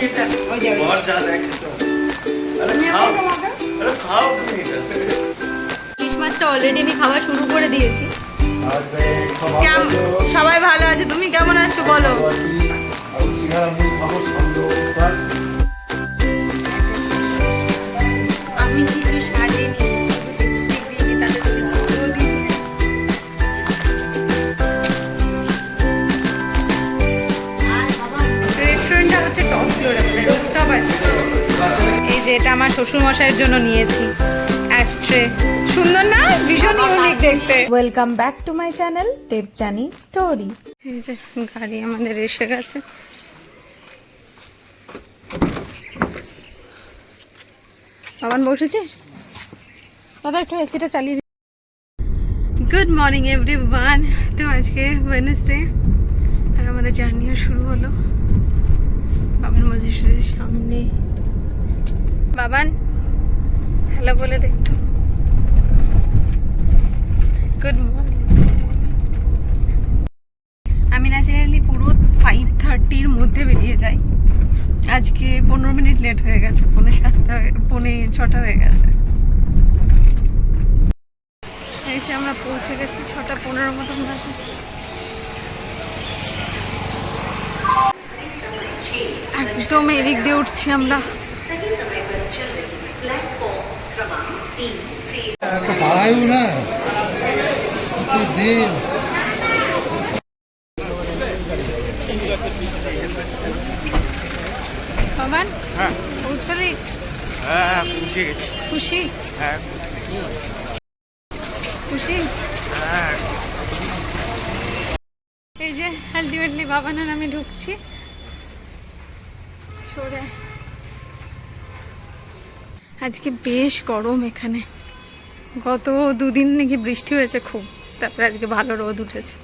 এটা। যে, দেখে। খাও। তুমি ইলিশ মাছটা অলরেডি আমি খাওয়া শুরু করে দিয়েছি। সবাই ভালো আছে। তুমি কেমন আছো? বলো। যে এটা আমার শ্বশুর মশাইয়ের জন্য নিয়েছি। অ্যাস্ট্রে সুন্দর না? ভীষণ ইউনিক দেখতে। Welcome back to my channel Debjani story এই যে গাড়ি আমাদের এসে গেছে। বাবান বসেছিস? দাদা একটু এসিটা চালিয়ে গুড মর্নিং এভরি ওয়ান তো আজকে ওয়েনেসডে আর আমাদের জার্নিও শুরু হলো। বাবান মসজিদের সামনে। বাবান। হ্যালো, বলে দে একটু। গুড মর্নিং আমি ন্যাচারালি পুরো ফাইভ থার্টির মধ্যে বেরিয়ে যাই। আজকে পনেরো মিনিট লেট হয়ে গেছে, পৌনে সাতটা পৌনে ছটা হয়ে গেছে। এসে আমরা পৌঁছে গেছি ছটা পনেরো মতন বাজে। একদম এদিক দিয়ে উঠছি আমরা। বাড়ায়ও না। দিন। বাবান হ্যাঁ। পৌঁছলি হ্যাঁ খুশি গেছি খুশি? হ্যাঁ খুশি। হ্যাঁ। এই যে আলটিমেটলি বাবান আর আমি ঢুকছি। সরে। আজকে বেশ গরম এখানে। গত দুদিন নাকি বৃষ্টি হয়েছে খুব তারপরে আজকে ভালো রোদ উঠেছে।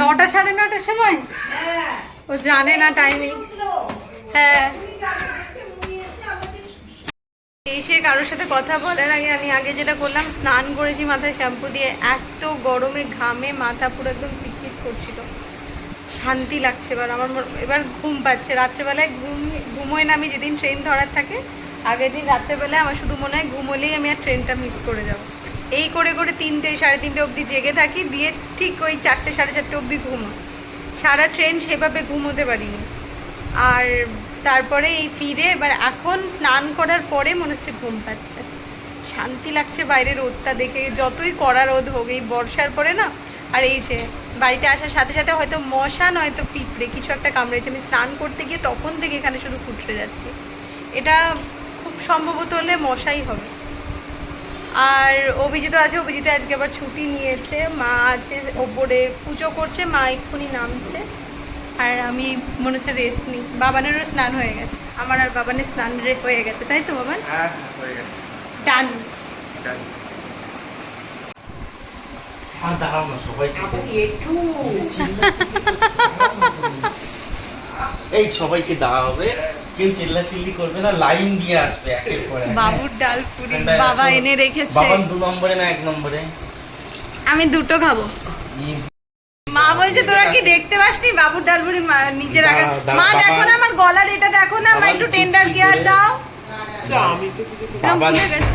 নটা সাড়ে নটার সময়? ও জানে না টাইমিং হ্যাঁ। এসে কারোর সাথে কথা বলার আগে আমি আগে যেটা করলাম, স্নান করেছি, মাথায় শ্যাম্পু দিয়ে এত গরমে ঘামে মাথা পুরো একদম চিটচিট করছিল। শান্তি লাগছে এবার, আমার এবার ঘুম পাচ্ছে। রাত্রেবেলায় ঘুম ঘুমোয় না আমি, যেদিন ট্রেন ধরার থাকে, আগের দিন রাত্রেবেলায় আমার শুধু মনে হয় ঘুমোলেই আমি আর ট্রেনটা মিস করে যাব। এই করে করে তিনটে, সাড়ে তিনটে অবধি জেগে থাকি, দিয়ে ঠিক ওই চারটে, সাড়ে চারটে অবধি ঘুমো সারা ট্রেন সেভাবে ঘুমোতে পারিনি। আর তারপরে এই ফিরে এবার এখন স্নান করার পরে মনে হচ্ছে ঘুম পাচ্ছে। শান্তি লাগছে বাইরে রোদটা দেখে, যতই কড়া রোদ হোক, এই বর্ষার পরে না? আর এই যে বাড়িতে আসার সাথে সাথে হয়তো মশা নয়তো পিঁপড়ে, কিছু একটা কামড়েছে। আমি স্নান করতে গিয়ে তখন থেকে এখানে শুধু ফুটতে যাচ্ছি। এটা খুব সম্ভবত হলে মশাই হবে। আর অভিজিৎ আছে, অভিজিৎ আজকে আবার ছুটি নিয়েছে। মা আছে ওপরে, পুজো করছে, মা এক্ষুনি নামছে। আর আমি মনে হচ্ছে রেস্ট নিই বাবানেরও স্নান হয়ে গেছে। আমার আর বাবানের স্নান হয়ে গেছে তাই তো বাবান? হ্যাঁ হয়ে গেছে। ডান। সবাইকে এই সবাইকে দেওয়া হবে কেউ চিল্লা চিল্লি করবে না লাইন দিয়ে আসবে একের পর এক। বাবুর ডাল পুরি বাবা এনে রেখেছে। বাবান দু নম্বরে না এক নম্বরে? আমি দুটো খাব। ই- মা বলছে তোরা কি দেখতে পাসনি? বাবুর ডাল পুরি নিচে রাখা। মা দেখো না আমার গলার এটা দেখো না আমার একটু টেন্ডার গিয়ার দাও। বাবা ভুলে গেছে।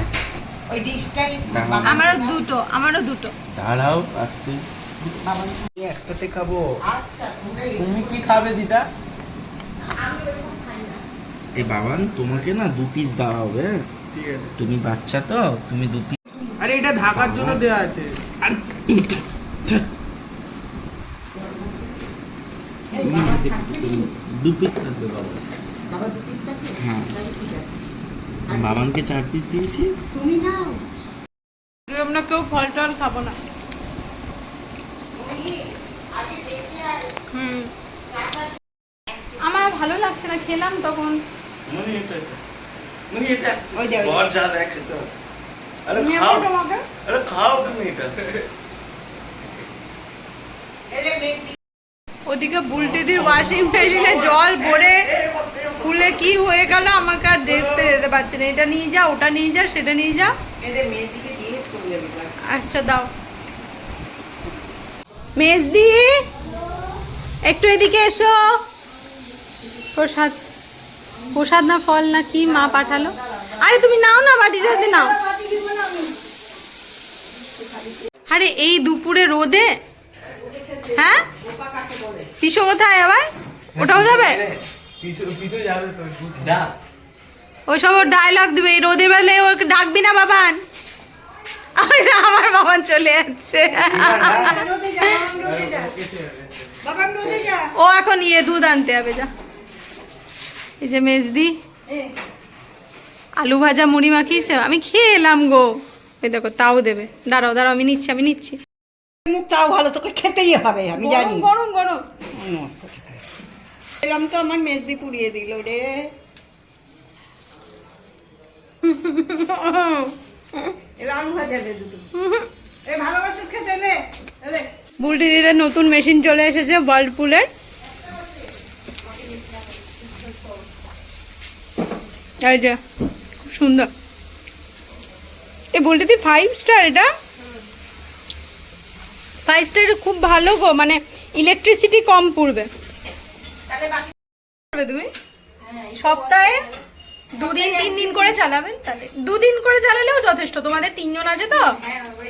ওই ডিশটাই আমারও দুটো আমারও দুটো। দাঁড়াও আসতে। একটাতে খাব? আচ্ছা তুমি কি খাবে দিদা? এই বাবান তোমাকে না দু পিস দেওয়া হবে। হ্যাঁ? তুমি বাচ্চা তো তুমি দু পিস আরে এটা ঢাকার জন্য দেওয়া আছে। আর তুমি থাকবে। দু পিস থাকবে বাবা বাবা দু পিস থাকবে? হ্যাঁ। তাহলে ঠিক আছে। আর বাবানকে চার পিস দিয়েছি। তুমি নাও। আমরা কেউ ফল টল খাব না। হুম। আমার ভালো লাগছে না খেলাম তখন। মনে মনে খাও। তোমাকে? খাও তুমি এটা। ওদিকে বুলটিদির ওয়াশিং মেশিনে জল ভরে খুলে কি হয়ে গেল আমাকে আর দেখতে যেতে পারছে না। এটা নিয়ে যা ওটা নিয়ে যা সেটা নিয়ে যা। আচ্ছা দাও। মেজদি একটু এদিকে এসো। প্রসাদ প্রসাদ না ফল না কি মা পাঠালো? আরে তুমি নাও না বাটিটাতে নাও। আরে এই দুপুরে রোদে হ্যাঁ? পিসো কোথায় আবার? ওটাও যাবে? ওসব ওর ডায়লগ দিবে রোদে বেলে ওকে ডাকবি না, বাবান। আমি আমার বাবান চলে যাচ্ছে। ও এখন ইয়ে দুধ আনতে হবে যা। এই যে মেজদি। আলু ভাজা মুড়ি মাখিয়েছে, আমি খেয়ে এলাম গো। এই দেখো, তাও দেবে। দাঁড়াও দাঁড়াও, আমি নিচ্ছি আমি নিচ্ছি। মুখ তাও ভালো তোকে খেতেই হবে আমি জানি। গরম গরম। এলাম তো আমার মেজদি পুড়িয়ে দিল রে। দে এ বুলটি দিদের নতুন মেশিন চলে এসেছে ওয়ার্লপুলের এই যে খুব সুন্দর। এই বুলটিদি ফাইভ স্টার এটা? স্টার খুব ভালো গো মানে ইলেকট্রিসিটি কম পড়বে। তুমি? সপ্তাহে দুদিন তিন দিন করে চালাবেন? তাহলে দুদিন করে চালালেও যথেষ্ট তোমাদের তিনজন আছে তো?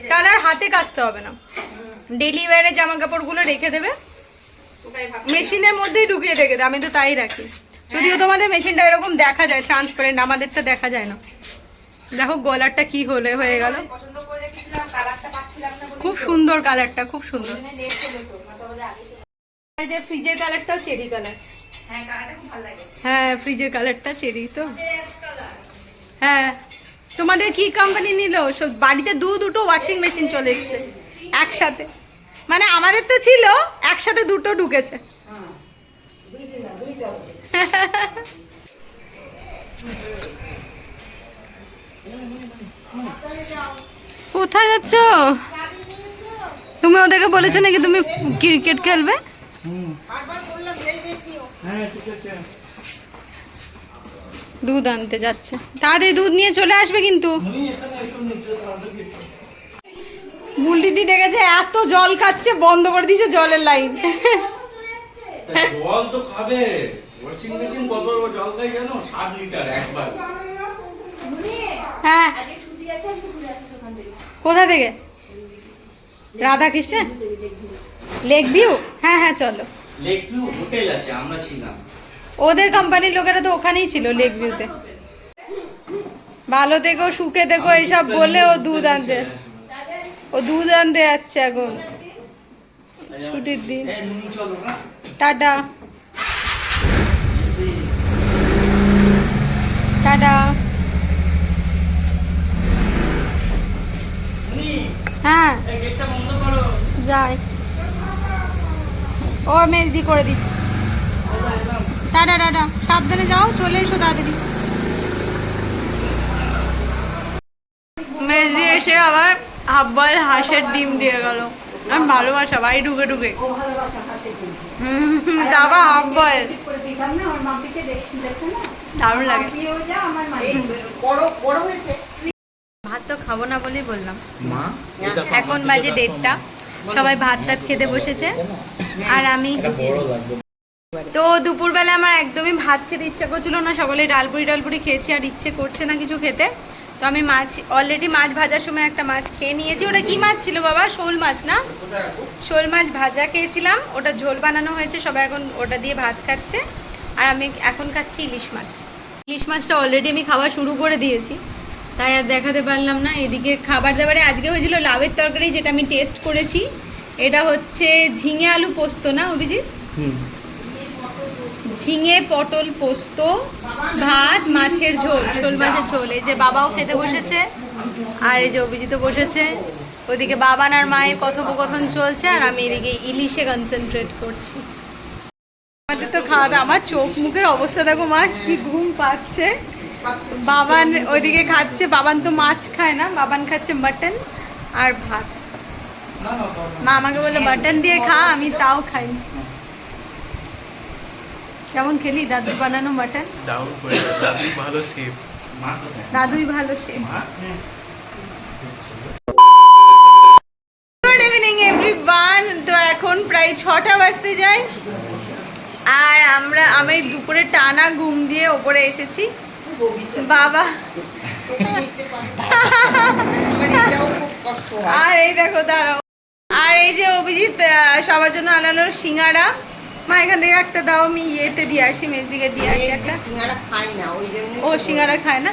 তাহলে আর হাতে কাচতে হবে না। ডেলি ওয়ারের জামা কাপড়গুলো রেখে দেবে। মেশিনের মধ্যেই ঢুকিয়ে রেখে দেবে আমি তো তাই রাখি। যদিও তোমাদের মেশিনটা এরকম দেখা যায় ট্রান্সপারেন্ট আমাদেরটা দেখা যায় না। দেখো গলারটা কি হলে হয়ে গেল। খুব সুন্দর কালারটা খুব সুন্দর। ফ্রিজের কালারটাও চেরি কালার। হ্যাঁ ফ্রিজের কালারটা চেরি তো। হ্যাঁ তোমাদের কি কোম্পানি নিল? বাড়িতে দু দুটো ওয়াশিং মেশিন চলে এসছে একসাথে। মানে আমাদের তো ছিল একসাথে দুটো ঢুকেছে। কোথায় যাচ্ছ? তুমি ওদেরকে বলেছ নাকি তুমি ক্রিকেট খেলবে? দুধ আনতে যাচ্ছে। তাড়াতাড়ি দুধ নিয়ে চলে আসবে কিন্তু। বুলটিটি ডেকেছে এত জল খাচ্ছে বন্ধ করে দিয়েছে জলের লাইন। জল তো খাবে। ওয়াশিং মেশিন জল খাই ষাট লিটার একবার। হ্যাঁ। কোথা থেকে? রাধা কৃষ্ণ লেক ভিউ হ্যাঁ হ্যাঁ চলো। লেক ভিউ হোটেল আছে আমরা ছিলাম। ওদের কোম্পানির লোকেরা তো ওখানেই ছিল লেক ভিউতে ভালো দেখো সুখে দেখো এইসব বলে ও দুধ আনতে। ও দুধ আনতে যাচ্ছে এখন। ছুটির দিন। এই মুনি চলো না টাটা। টাটা। হ্যাঁ। যাই। ও মেজদি করে দিচ্ছি। Tata tata. সাবধানে যাও চলে এসো তাড়াতাড়ি। মেজদি এসে আবার হাফ হাঁসের ডিম দিয়ে গেল। আমি ভালোবাসা বাড়ি ঢুকে ঢুকে। তারপর না দারুণ লাগে। বড় বড় হয়েছে। ভাত তো খাব না বলেই বললাম। মা এখন বাজে দেড়টা সবাই ভাত টাত খেতে বসেছে। আর আমি তো দুপুরবেলা আমার একদমই ভাত খেতে ইচ্ছা করছিল না সকলে ডালপুরি ডালপুরি খেয়েছি আর ইচ্ছে করছে না কিছু খেতে। তো আমি মাছ অলরেডি মাছ ভাজার সময় একটা মাছ খেয়ে নিয়েছি। ওটা কি মাছ ছিল বাবা? শোল মাছ না? শোল মাছ ভাজা খেয়েছিলাম ওটা ঝোল বানানো হয়েছে সবাই এখন ওটা দিয়ে ভাত খাচ্ছে। আর আমি এখন খাচ্ছি ইলিশ মাছ। ইলিশ মাছটা অলরেডি আমি খাওয়া শুরু করে দিয়েছি। তাই আর দেখাতে পারলাম না। এদিকে খাবার দাবারে আজকে হয়েছিল লাভের তরকারি যেটা আমি টেস্ট করেছি। এটা হচ্ছে ঝিঙে আলু পোস্ত না অভিজিৎ? ঝিঙে পটল পোস্ত ভাত মাছের ঝোল শোল মাছের ঝোল। এই যে বাবাও খেতে বসেছে আর এই যে অভিজিৎ বসেছে। ওদিকে বাবান আর মায়ের কথোপকথন চলছে আর আমি এদিকে ইলিশে কনসেন্ট্রেট করছি। আমাদের তো খাওয়া দাওয়া আমার চোখ মুখের অবস্থা দেখো মা কি ঘুম পাচ্ছে। বাবান ওইদিকে খাচ্ছে বাবান তো মাছ খায় না বাবান খাচ্ছে মাটন আর ভাত। মা আমাকে বলল মাটন দিয়ে খা আমি তাও খাই। কেমন খেলি? দাদুর বানানো মাটন? ডাউন করে দাদু ভালো কোথায়? দাদুই ভালো সে মা? গুড ইভিনিং এভরিওয়ান তো এখন প্রায় ছটা বাজতে যায়। আর আমরা আমি দুপুরে টানা ঘুম দিয়ে ওপরে এসেছি। বাবা। আর এই দেখো দাঁড়াও। আর এই যে অভিজিৎ সবার জন্য আনালো সিঙ্গারা। মা এখান থেকে একটা দাও আমি ইয়েতে দিয়ে আসি মেজ দিকে দিয়ে আসি একটা। সিঙ্গারা খাই না ওই জন্য ও সিঙ্গারা খায় না?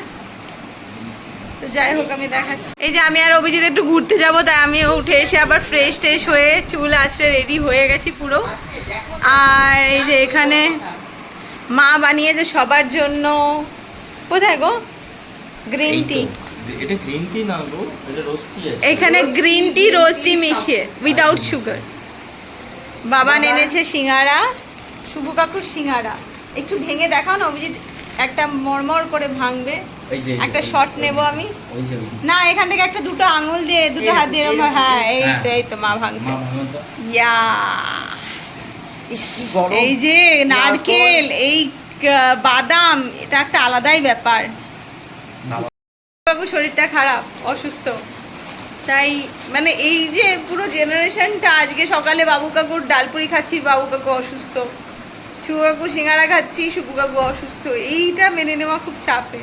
তো যাই হোক আমি দেখাচ্ছি। এই যে আমি আর অভিজিৎ একটু ঘুরতে যাব তাই আমি উঠে এসে আবার ফ্রেশ ট্রেশ হয়ে চুল আছড়ে রেডি হয়ে গেছি পুরো। আর এই যে এখানে মা বানিয়েছে সবার জন্য কোথায় গো? গ্রিন টি এটা গ্রিন টি না গো এটা রোস্টি আছে। এখানে গ্রিন টি রোস্টি মিশিয়ে উইদাউট সুগার বাবা এনেছে সিঙ্গারা শুভ কাকুর সিঙ্গারা। একটু ভেঙে দেখাও না অভিজিৎ একটা মরমর করে ভাঙবে। একটা শট নেব আমি। ওই যে ওই না এখান থেকে একটা দুটো আঙুল দিয়ে দুটো হাত দিয়ে এরকম হ্যাঁ। এই তো এই তো মা ভাঙছে। ইয়া। এই যে নারকেল এই বাদাম এটা একটা আলাদাই ব্যাপার। বাবু শরীরটা খারাপ অসুস্থ। তাই মানে এই যে পুরো জেনারেশনটা আজকে সকালে বাবু কাকুর ডালপুরি খাচ্ছি বাবু কাকু অসুস্থ। শুভু কাকু সিঙ্গারা খাচ্ছি শুভু কাকু অসুস্থ। এইটা মেনে নেওয়া খুব চাপে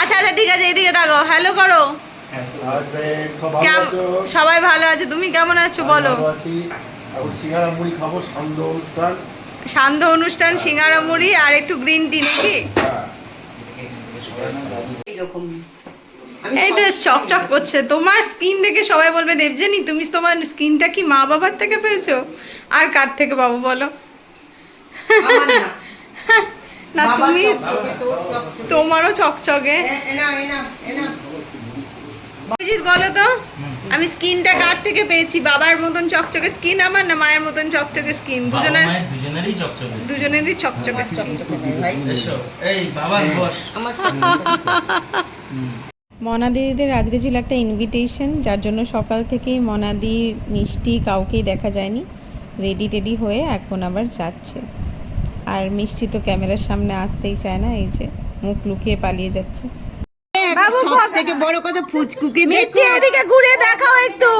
আচ্ছা আচ্ছা ঠিক আছে এইদিকে দেখো হ্যালো করো। সবাই ভালো আছে? তুমি কেমন আছো? বলো। এখন সিঙ্গারা মুড়ি খাব সান্ধ্য অনুষ্ঠান সান্ধ্য অনুষ্ঠান সিঙ্গারা মুড়ি আর একটু গ্রিন টি নাকি? এই তো চকচক করছে তোমার স্কিন দেখে সবাই বলবে দেবজানি তুমি তোমার স্কিনটা কি মা বাবার থেকে পেয়েছ? আর কার থেকে বাবু বলো? না। না তুমি। তোমারও চকচকে। এনা অভিজিৎ বলো তো? আমি স্কিনটা কার থেকে পেয়েছি? বাবার মতন চকচকে স্কিন আমার না মায়ের মতন চকচকে স্কিন? দুজনের দুজনেরই চকচকে দুজনেরই চকচকে এই বাবা বস। আমার মনা দিদিদের আজকে ছিল একটা ইনভিটেশন যার জন্য সকাল থেকেই মনাদি মিষ্টি কাউকেই দেখা যায়নি। রেডি টেডি হয়ে এখন আবার যাচ্ছে। আর মিষ্টি তো ক্যামেরার সামনে আসতেই চায় না এই যে মুখ লুকিয়ে পালিয়ে যাচ্ছে। সব থেকে বড় কথা ফুচকুকে দেখো। এদিকে ঘুরে দেখাও একটু।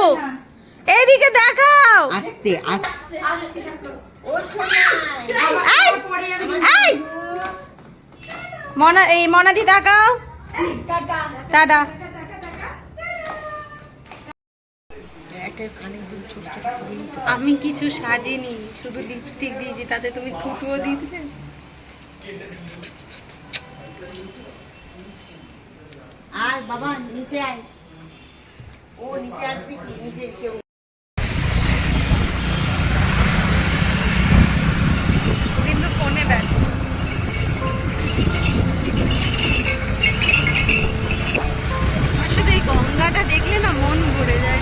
এইদিকে দেখাও। আস্তে আস্তে। এই মনা এই মনাদি তাকাও টাটা। আমি কিছু সাজিনি শুধু লিপস্টিক দিয়েছি তাতে তুমি থুতুও দিলে। আয় বাবা, নিচে আয়। ও নিচে আসবি কি? নিচে কেউ কিন্তু ফোনে এই গঙ্গাটা দেখলে না মন ভরে যায়।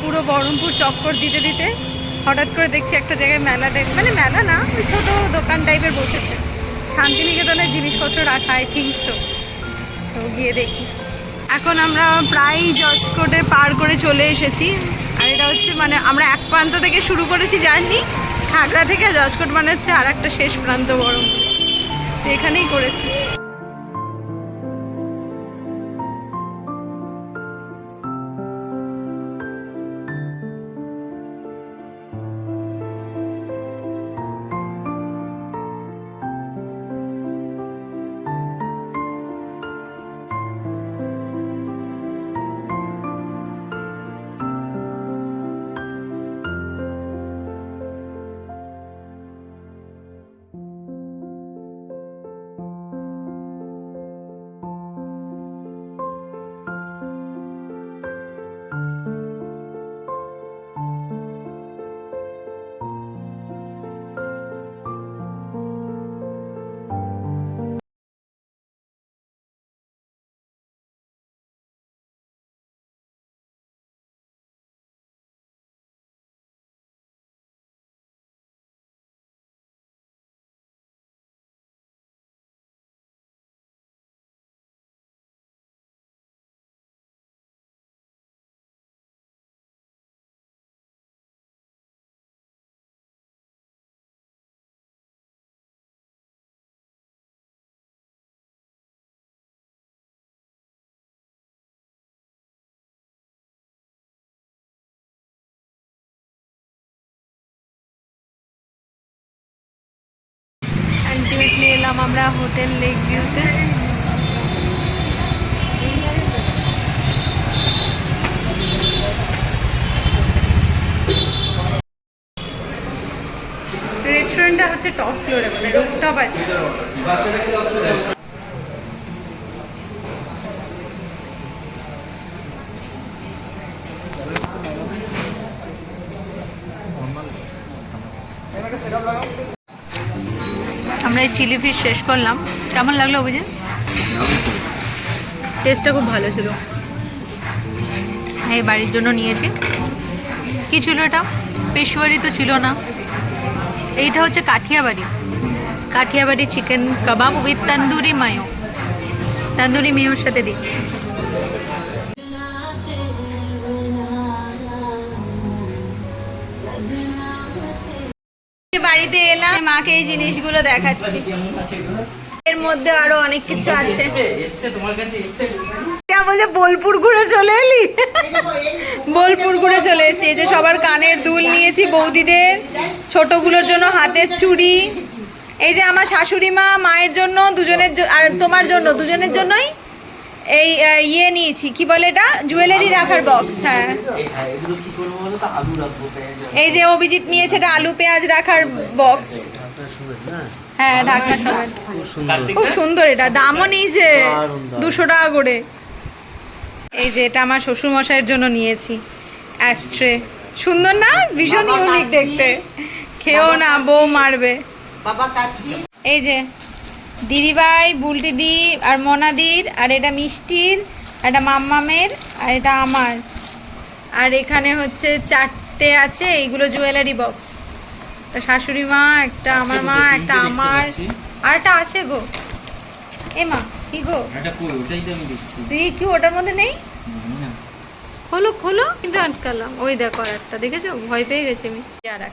পুরো বহরমপুর চক্কর দিতে দিতে হঠাৎ করে দেখছি একটা জায়গায় মেলা মানে মেলা না ছোট দোকান টাইপের বসেছে। শান্তিনিকেতনের জিনিসপত্র রাখা আই থিঙ্ক সো তো গিয়ে দেখি। এখন আমরা প্রায় জজকোটে পার করে চলে এসেছি। আর এটা হচ্ছে মানে আমরা এক প্রান্ত থেকে শুরু করেছি জার্নি, খাগড়া থেকে জজকোট মানে হচ্ছে আর একটা শেষ প্রান্ত বড় এখানেই করেছি। এলাম আমরা হোটেল লেক ভিউতে। রেস্টুরেন্টটা হচ্ছে টপ ফ্লোরে মানে রুফটপ আছে। চিলি ফিশ শেষ করলাম। কেমন লাগল অভিজিৎ? টেস্টটা খুব ভালো ছিল। এই বাড়ির জন্য নিয়েছি। কি ছিল এটা? পেশোয়ারি তো ছিল না। এইটা হচ্ছে কাঠিয়াবাড়ি। Kathiawari chicken kebab with tandoori mayo tandoori মেয়োর সাথে দিচ্ছি। বাড়িতে এলাম মাকে এই জিনিসগুলো দেখাচ্ছি? এর মধ্যে আরও অনেক কিছু আছে। এসছে এসছে তোমার কাছে এসছে বলছে বোলপুর ঘুরে চলে এলি? বোলপুর ঘুরে চলে এসেছি। এই যে সবার কানের দুল নিয়েছি বৌদিদের ছোটগুলোর জন্য হাতের চুড়ি। এই যে আমার শাশুড়ি মা মায়ের জন্য দুজনের আর তোমার জন্য দুজনের জন্যই এই ইয়ে নিয়েছি কি বলে এটা? জুয়েলারি রাখার বক্স হ্যাঁ। এই যে অভিজিৎ নিয়েছে এটা আলু পেঁয়াজ রাখার বক্স হ্যাঁ ঢাকা খুব সুন্দর এটা দামও নিয়েছে দুশো টাকা করে। এই যে এটা আমার শ্বশুর মশাইয়ের জন্য নিয়েছি অ্যাস্ট্রে সুন্দর না? ভীষণ ইউনিক দেখতে। খেও না বউ মারবে। বাবা এই যে দিদিভাই বুলটিদি আর মনাদির আর এটা মিষ্টির আর এটা মাম্মামের আর এটা আমার। আর এখানে হচ্ছে চারটে আছে এইগুলো জুয়েলারি বক্স। একটা শাশুড়ি মা একটা আমার মা একটা আমার। আর একটা আছে গো। এ মা কি গো? এটা কই? ওটাই তো আমি দিচ্ছি তুই কি ওটার মধ্যে নেই? খোলো খোলো। কিন্তু আটকালাম। ওই দেখো আর একটা দেখেছ? ভয় পেয়ে গেছি একটা,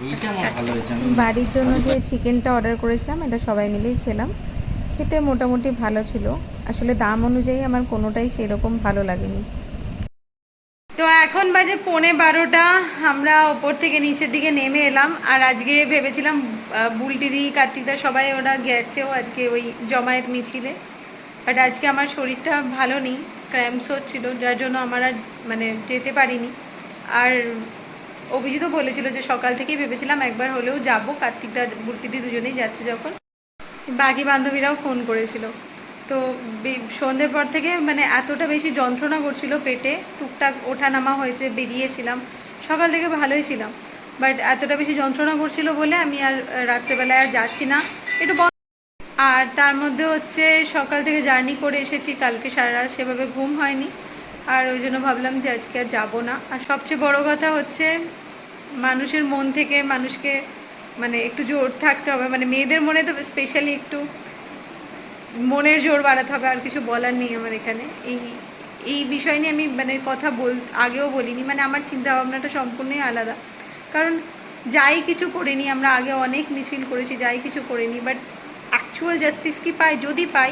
আমি বাড়ির জন্য যে চিকেনটা অর্ডার করেছিলাম এটা সবাই মিলেই খেলাম। খেতে মোটামুটি ভালো ছিল। আসলে দাম অনুযায়ী আমার কোনোটাই সেরকম ভালো লাগেনি। তো এখন বাজে পৌনে বারোটা। আমরা ওপর থেকে নিচের দিকে নেমে এলাম। আর আজকে ভেবেছিলাম বুলটিদি কার্তিকদা সবাই ওরা গেছেও আজকে ওই জমায়েত মিছিলে। বাট আজকে আমার শরীরটা ভালো নেই, ক্র্যাম্পস হচ্ছিল, যার জন্য আমার আর মানে যেতে পারিনি। আর অভিজিৎও বলেছিল যে সকাল থেকেই ভেবেছিলাম একবার হলেও যাব। কার্তিকদা বুলটিদি দুজনেই যাচ্ছে যখন। বাকি বান্ধবীরাও ফোন করেছিল। তো সন্ধ্যের পর থেকে মানে এতটা বেশি যন্ত্রণা করছিল পেটে, টুকটাক ওঠানামা হয়েছে, বেরিয়েছিলাম। সকাল থেকে ভালোই ছিলাম। বাট এতটা বেশি যন্ত্রণা করছিল বলে আমি আর রাত্রেবেলায় আর যাচ্ছি না। একটু আর তার মধ্যে হচ্ছে সকাল থেকে জার্নি করে এসেছি। কালকে সারা রাত সেভাবে ঘুম হয়নি। আর ওই জন্য ভাবলাম যে আজকে আর যাব না। আর সবচেয়ে বড় কথা হচ্ছে মানুষের মন থেকে মানুষকে মানে একটু জোর থাকতে হবে মানে মেয়েদের মনে তো স্পেশালি একটু মনের জোর বাড়াতে হবে, আর কিছু বলার নেই আমার এখানে। এই এই বিষয় নিয়ে আমি মানে কথা বল, আগেও বলিনি মানে আমার চিন্তা ভাবনাটা সম্পূর্ণই আলাদা। কারণ যাই কিছু করিনি আমরা আগে অনেক মিছিল করেছি, যাই কিছু করিনি বাট অ্যাকচুয়াল জাস্টিস কি পাই? যদি পাই,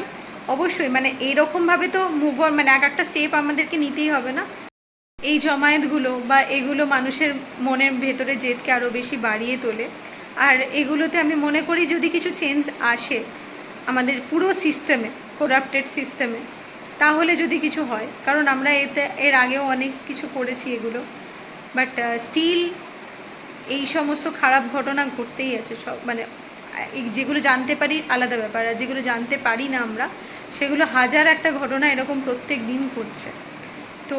অবশ্যই মানে এইরকমভাবে তো মুভ মানে এক একটা স্টেপ আমাদেরকে নিতেই হবে না। এই জমায়েতগুলো বা এগুলো মানুষের মনের ভেতরে জেদকে আরও বেশি বাড়িয়ে তোলে। আর এগুলোতে আমি মনে করি যদি কিছু চেঞ্জ আসে আমাদের পুরো সিস্টেমে করাপ্টেড সিস্টেমে তাহলে যদি কিছু হয়, কারণ আমরা এতে, এর আগেও অনেক কিছু করেছি এগুলো বাট স্টিল এই সমস্ত খারাপ ঘটনা ঘটতেই আছে সব মানে যেগুলো জানতে পারি আলাদা ব্যাপার, আর যেগুলো জানতে পারি না আমরা, সেগুলো হাজার একটা ঘটনা এরকম প্রত্যেক দিন ঘটছে। তো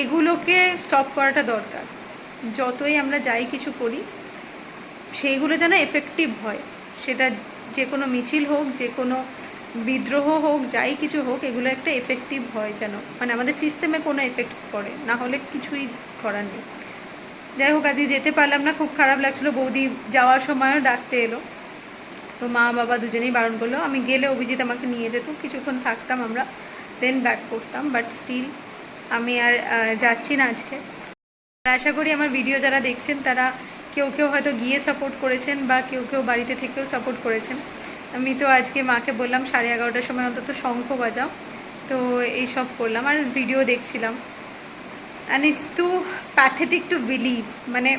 এগুলোকে স্টপ করাটা দরকার। যতই আমরা যাই কিছু করি সেইগুলো যেন এফেক্টিভ হয়। সেটা যে কোনো মিছিল হোক, যে কোনো বিদ্রোহ হোক, যাই কিছু হোক, এগুলো একটা এফেক্টিভ হয় যেন। মানে আমাদের সিস্টেমে কোনো এফেক্ট পড়ে, না হলে কিছুই করার নেই। যাই হোক, আজকে যেতে পারলাম না, খুব খারাপ লাগছিল। বৌদি যাওয়ার সময়ও ডাকতে এলো। তো মা, বাবা দুজনেই বারণ করল, আমি গেলে অভিজিৎ আমাকে নিয়ে যেত, কিছুক্ষণ থাকতাম আমরা দেন ব্যাক করতাম বাট স্টিল আমি আর যাচ্ছি না আজকে। আশা করি আমার ভিডিও যারা দেখছেন, তারা কেউ কেউ হয়তো গিয়ে সাপোর্ট করেছেন বা কেউ কেউ বাড়িতে থেকেও সাপোর্ট করেছেন। আমি তো আজকে মাকে বললাম, সাড়ে এগারোটার সময় অন্তত শঙ্খ বাজাও। তো এই সব করলাম আর ভিডিও দেখছিলাম। And it's too pathetic to believe মানে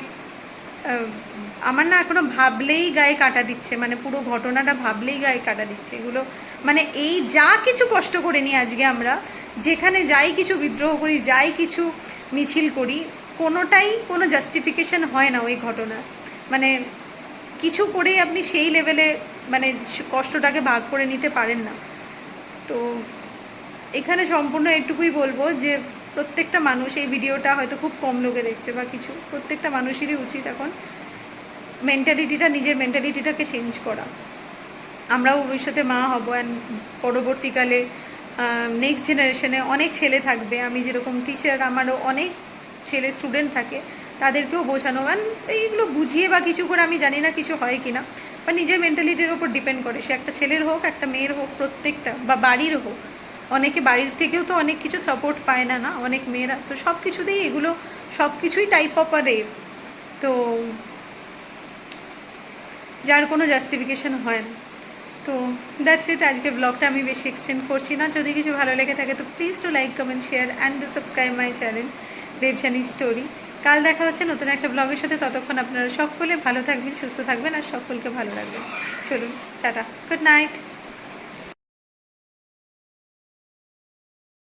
আমার না এখনও ভাবলেই গায়ে কাটা দিচ্ছে। মানে পুরো ঘটনাটা ভাবলেই গায়ে কাটা দিচ্ছে এগুলো। মানে এই যা কিছু কষ্ট করে নিই আজকে আমরা, যেখানে যাই কিছু বিদ্রোহ করি, যাই কিছু মিছিল করি কোনোটাই কোনো জাস্টিফিকেশন হয় না ওই ঘটনা। মানে কিছু করেই আপনি সেই লেভেলে মানে কষ্টটাকে ভাগ করে নিতে পারেন না। তো এখানে সম্পূর্ণ এটুকুই বলব যে প্রত্যেকটা মানুষ এই ভিডিওটা হয়তো খুব কম লোকে দেখছে বা কিছু, প্রত্যেকটা মানুষেরই উচিত এখন মেন্টালিটিটা নিজের মেন্টালিটিটাকে চেঞ্জ করা। আমরাও ভবিষ্যতে মা হব অ্যান্ড পরবর্তীকালে নেক্সট জেনারেশনে অনেক ছেলে থাকবে। আমি যেরকম টিচার আমারও অনেক ছেলে স্টুডেন্ট থাকে, তাদেরকেও বোঝানো। কারণ এইগুলো বুঝিয়ে বা কিছু করে আমি জানি না কিছু হয় কি না বা নিজের মেন্টালিটির ওপর ডিপেন্ড করে। সে একটা ছেলের হোক, একটা মেয়ের হোক, প্রত্যেকটা, বা বাড়ির হোক। অনেকে বাড়ির থেকেও তো অনেক কিছু সাপোর্ট পায় না না? অনেক মেয়েরা। তো সব কিছুতেই এগুলো সব কিছুই টাইপ অফ আর তো যার কোনো জাস্টিফিকেশন হয় না। তো দ্যাটস ইট আজকে ব্লগটা আমি বেশি এক্সটেন্ড করছি না। যদি কিছু ভালো লেগে থাকে, তো please to like comment share and to subscribe my channel Debjani story কাল দেখা হচ্ছে নতুন একটা ব্লগের সাথে। ততক্ষণ আপনারা সকলে ভালো থাকবেন, সুস্থ থাকবেন, আর সকলকে ভালো লাগবে চলুন, টাটা। Good night